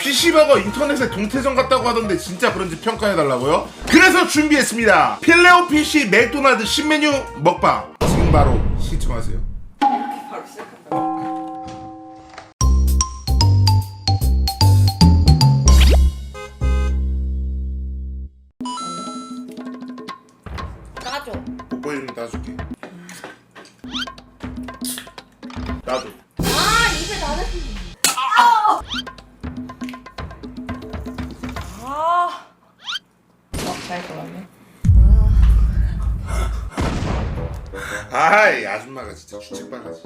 PC버거 인터넷에 동태전 같다고 하던데 진짜 그런지 평가해달라고요? 그래서 준비했습니다. 필레오 PC 맥도날드 신메뉴 먹방. 지금 바로 시청하세요. 바로 시작한다. 까줘. 뽀뽀 좀 따줄게. 아줌마가 진짜 주책바가지.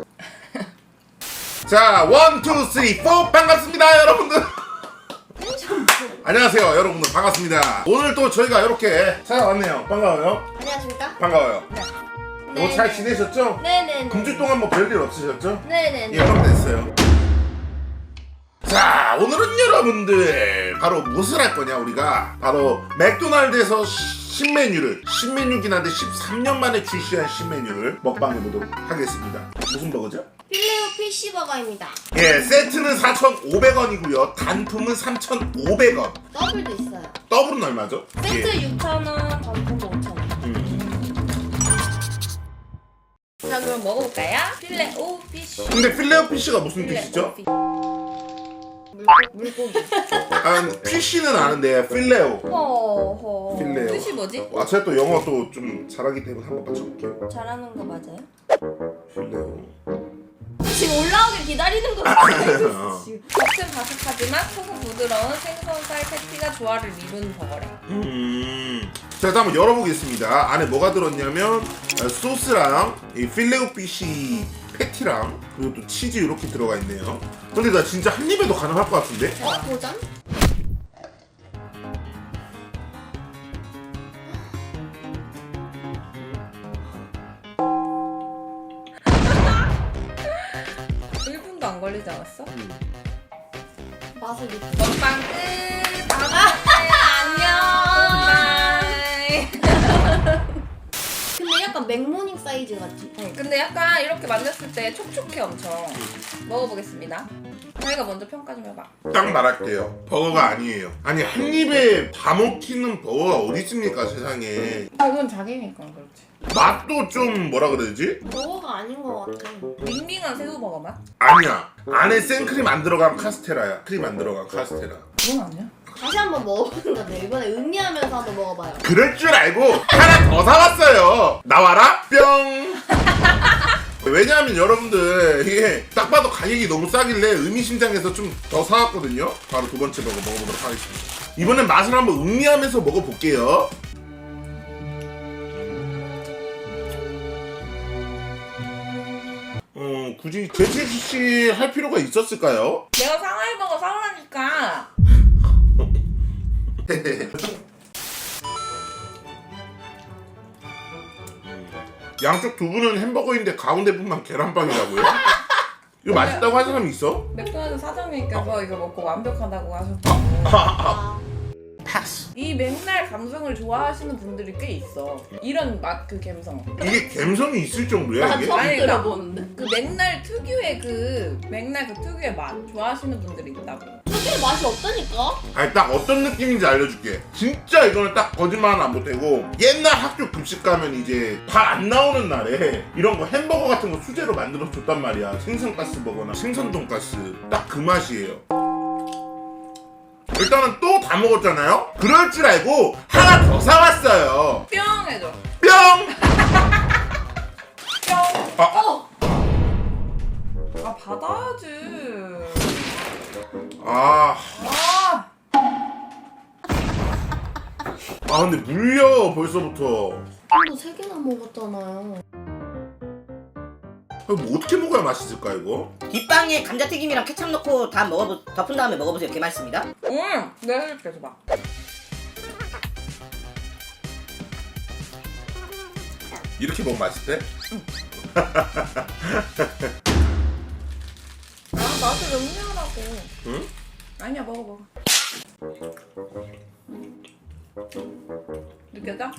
자, 원, 투, 쓰리, 포 반갑습니다, 여러분들. 안녕하세요, 여러분들 반갑습니다. 오늘 또 저희가 이렇게 찾아왔네요. 반가워요. 안녕하십니까? 반가워요. 네. 뭐 잘 지내셨죠? 네네네. 금주 동안 뭐 별일 없으셨죠? 네네네. 예, 그럼 됐어요. 자, 오늘은 여러분들 바로 무엇을 할 거냐 우리가 바로 맥도날드에서 신메뉴를 신메뉴긴 한데 13년 만에 출시한 신메뉴를 먹방해 보도록 하겠습니다. 무슨 버거죠? 필레오 PC 버거입니다. 예, 세트는 4,500원이고요. 단품은 3,500원. 더블도 있어요. 더블은 얼마죠? 세트 예. 6,000원, 단품도 5,000원. 음. 자 그럼 먹어볼까요? 필레오 피쉬. 근데 필레오 피쉬가 무슨 필레오 뜻이죠? 물고, 물고기. 아, 피쉬는 아는데 필레오. 허허. 필레오. 뜻이 뭐지? 아, 제가 또 영어 또 좀 잘하기 때문에 한번 맞춰볼게요. 잘하는 거 맞아요? 필레오. 지금 올라오길 기다리는 거. 어. 지금. 겉은 바삭하지만 속은 부드러운 생선살 패티가 조화를 이룬 버거래. 음. 자, 일단 한번 열어보겠습니다. 안에 뭐가 들었냐면 어, 소스랑 이 필레오 피쉬 패티랑 그리고 또 치즈 이렇게 들어가 있네요. 근데 나 진짜 한 입에도 가능할 것 같은데? 어 도전? 일분도안 걸리지 않았어? 맛을 느끼 먹방 끝! 맥모닝 사이즈 같지? 근데 약간 이렇게 만졌을 때 촉촉해 엄청 먹어보겠습니다 자기가 먼저 평가 좀 해봐 딱 말할게요. 버거가 아니에요. 아니 한 입에 다 먹히는 버거가 어디 있습니까 세상에. 아 이건 자기니까 그렇지 맛도 좀 뭐라 그러지? 버거가 아닌 것 같아 밍밍한 새우버거 맛? 아니야. 안에 생크림 안 들어간 카스테라야. 크림 안 들어간 카스테라. 그건 아니야 다시 한번 먹어보는 건데 이번에 음미하면서 한번 먹어봐요. 그럴 줄 알고 하나 더 사왔어요. 나와라 뿅. 왜냐하면 여러분들 이게 딱 봐도 가격이 너무 싸길래 의미심장해서 좀 더 사왔거든요. 바로 두 번째 버거 먹어보도록 하겠습니다. 이번엔 맛을 한번 음미하면서 먹어볼게요. 어, 굳이 재채시 할 필요가 있었을까요? 내가 상하이버거 사오라니까 양쪽 두 분은 햄버거인데 가운데 분만 계란빵이라고요? 이거 맛있다고 한 사람 있어? 맥도날드 사장님께서 이거 먹고 완벽하다고 하셨고 아, 패스. 이 맥날 감성을 좋아하시는 분들이 꽤 있어 이런 맛 그 감성 이게 감성이 있을 정도야 나 이게? 처음 아니, 들어보는데. 그 맥날 특유의 그 맥날 그 특유의 맛 좋아하시는 분들이 있다고 특유의 맛이 없다니까? 아니 딱 어떤 느낌인지 알려줄게. 진짜 이거는 딱 거짓말 안 못하고 옛날 학교 급식 가면 이제 다안 나오는 날에 이런 거 햄버거 같은 거 수제로 만들어 줬단 말이야. 생선가스 버거나 생선 돈가스 딱 그 맛이에요. 일단은 또 다 먹었잖아요. 그럴 줄 알고 하나 더 사왔어요. 뿅 해줘 뿅. 뿅 아, 어! 아 받아야지 아, 아아 근데 물려 벌써부터. 형도 세 개나 먹었잖아요. 이거 뭐 어떻게 먹어야 맛있을까 이거? 뒷방에 감자튀김이랑 케찹 넣고 다 먹어 덮은 다음에 먹어보세요. 개 맛있습니다. 응, 내가 해줄게, 줘봐. 이렇게 먹으면 맛있대? 아, 맛을 음미하라고. 응? 아니야, 먹어, 먹어. 느껴져?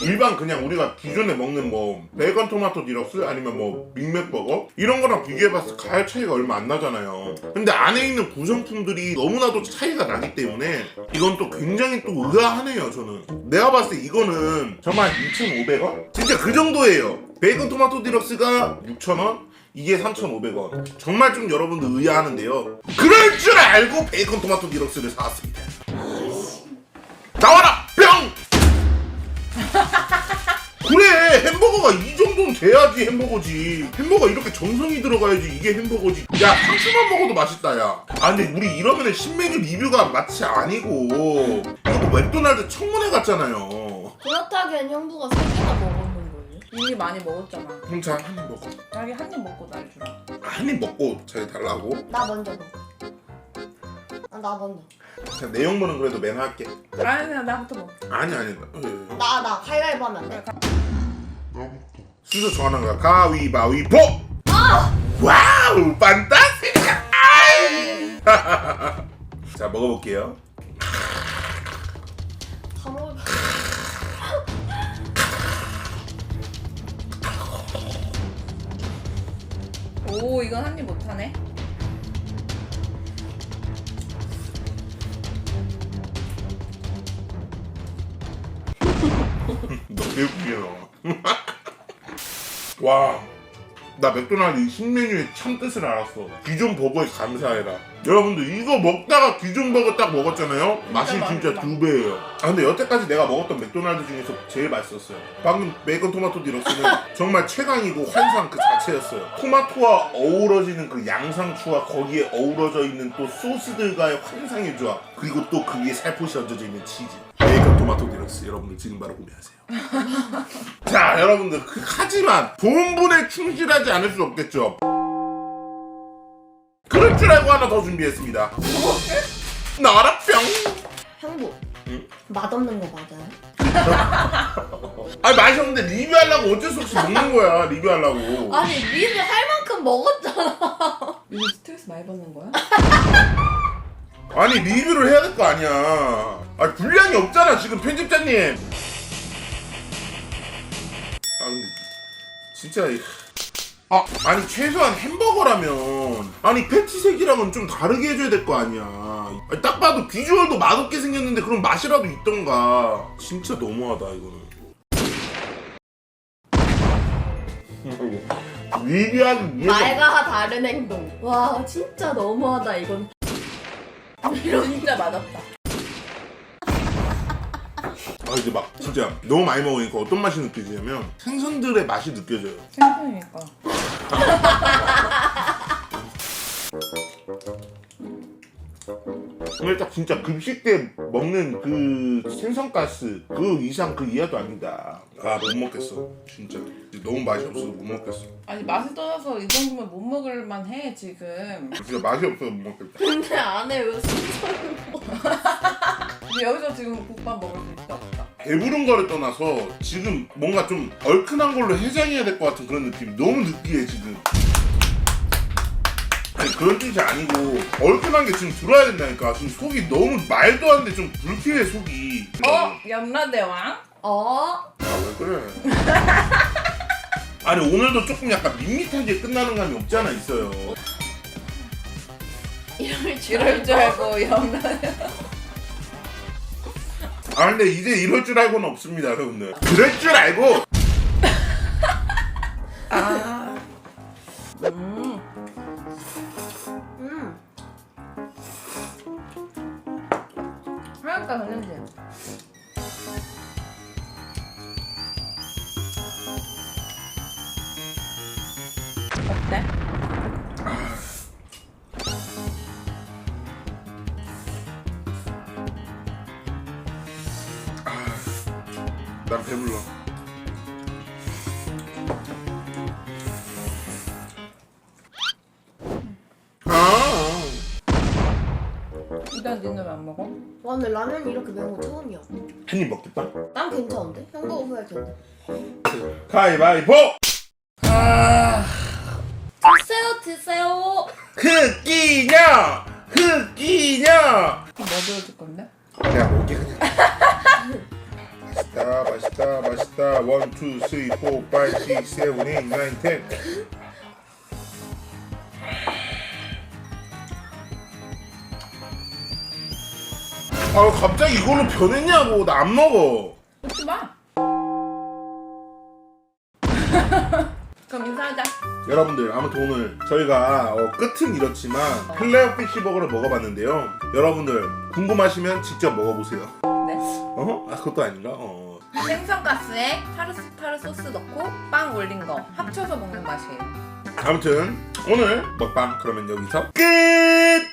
일반 그냥 우리가 기존에 먹는 뭐 베이컨 토마토 디럭스 아니면 뭐 빅맥버거 이런 거랑 비교해봤을 때 가격 차이가 얼마 안 나잖아요 근데 안에 있는 구성품들이 너무나도 차이가 나기 때문에 이건 또 굉장히 또 의아하네요 저는 내가 봤을 때 이거는 정말 2,500원? 진짜 그 정도예요 베이컨 토마토 디럭스가 6,000원? 이게 3,500원. 정말 좀 여러분들 의아하는데요. 그럴 줄 알고 베이컨 토마토 디럭스를 사왔습니다. 나와라 뿅! 그래 햄버거가 이 정도는 돼야지 햄버거지. 햄버거 이렇게 정성이 들어가야지 이게 햄버거지. 야 상추만 먹어도 맛있다 야 아 근데 우리 이러면은 신메뉴 리뷰가 마치 아니고. 이거 맥도날드 청문회 같잖아요. 그렇다기엔 형부가 세 개나 거예요. 이미 많이 먹었잖아. 홍차 한 입 먹어 자기 한 입 먹고 날 주라. 한 입 먹고 저희 달라고 나 먼저 먹어. 아, 나 먼저. 자, 내용물은 그래도 맨 할게 아니 그냥 나부터 먹. 아니 아니 어, 나, 나 가위바위보 하면 안 돼? 순서 정하는 거야 가위바위보 와우 판타스티카 아이. 자 먹어볼게요 오 이건 한 입 못하네. 너 개웃기게 나와. 와. 나 맥도날드 이 신메뉴의 참 뜻을 알았어. 기존 버거에 감사해라. 여러분들 이거 먹다가 기존 버거 딱 먹었잖아요. 맛이 진짜. 두 배예요. 아 근데 여태까지 내가 먹었던 맥도날드 중에서 제일 맛있었어요. 방금 베이컨 토마토 디럭스는 정말 최강이고 환상 그 자체였어요. 토마토와 어우러지는 그 양상추와 거기에 어우러져 있는 또 소스들과의 환상의 조합. 그리고 또 그 위에 살포시 얹어져 있는 치즈. 베이컨 토마토 디럭스 여러분들 지금 바로 구매하세요. 자 여러분들 그- 하지만 본분에 충실하지 않을 수 없겠죠 그럴 줄 알고 하나 더 준비했습니다 나라 뿅 형부. 응? 맛없는 거 맞아요? 아니 맛이 없는데 리뷰하려고 어쩔 수 없이 먹는 거야 리뷰하려고 아니, 리뷰 할 만큼 먹었잖아. 요즘 스트레스 많이 받는 거야? 아니 리뷰를 해야 될 거 아니야 아 분량이 없잖아 지금 편집자님 아 근데 진짜 이- 아 아니 최소한 햄버거라면 아니 패티색이랑은 좀 다르게 해줘야 될 거 아니야 아니, 딱 봐도 비주얼도 맛없게 생겼는데 그럼 맛이라도 있던가 진짜 너무하다 이거는 위해서 말과 다른 행동. 와, 진짜 너무하다, 이건. 진짜 맛없다. 아 이제 막 진짜 너무 많이 먹으니까 어떤 맛이 느껴지냐면 생선들의 맛이 느껴져요. 생선이니까. 오늘 딱 진짜 급식 때 먹는 그 생선가스 그 이상 그 이하도 아니다. 아 못 먹겠어 진짜 너무 맛이 없어서 못 먹겠어. 아니 맛을 떠나서 이 정도면 못 먹을 만해 지금. 진짜 맛이 없어서 못 먹겠다. 근데 안에 왜 먹어? 근데 여기서 지금 국밥 먹을 수 있다 없다. 배부른 거를 떠나서 지금 뭔가 좀 얼큰한 걸로 해장해야 될 것 같은 그런 느낌. 너무 느끼해 지금. 그런 뜻이 아니고 얼큰한 게 지금 들어야 된다니까. 지금 속이 너무 말도 안 돼. 좀 불쾌해 속이. 어? 염라대왕? 어? 아왜 그래? 아니 오늘도 조금 약간 밋밋하게 끝나는 감이 없지 않아 있어요. 이럴 줄 이럴 줄 알고 염라대왕. 아 근데 이제 이럴 줄 알고는 없습니다 여러분들. 그럴 줄 알고 아. 어때? 난 배불러. 아. 일단 니는 왜안 먹어? 와, 근데 라면이 이렇게 매운 거 처음이야. 한 입 먹겠다. 난 괜찮은데? 형부가 후회할 텐데. 가위바위보. 아. 드세요. 흑기냐 흑기냐 뭐 들어줄 건데? 그냥 먹게 그냥. 맛있다 맛있다 맛있다. 원, 투, 쓰리, 포, 파이, 식스, 세븐, 에잇, 나인, 텐 아 갑자기 이걸로 변했냐고. 나 안 먹어. 먹지 마. 여러분들 아무튼 오늘 저희가 어, 끝은 이렇지만 플레어 피쉬버거를 먹어봤는데요 여러분들 궁금하시면 직접 먹어보세요 네. 어? 아 그것도 아닌가? 어. 생선가스에 타르타르 소스 넣고 빵 올린 거 합쳐서 먹는 맛이에요. 아무튼 오늘 먹방 그러면 여기서 끝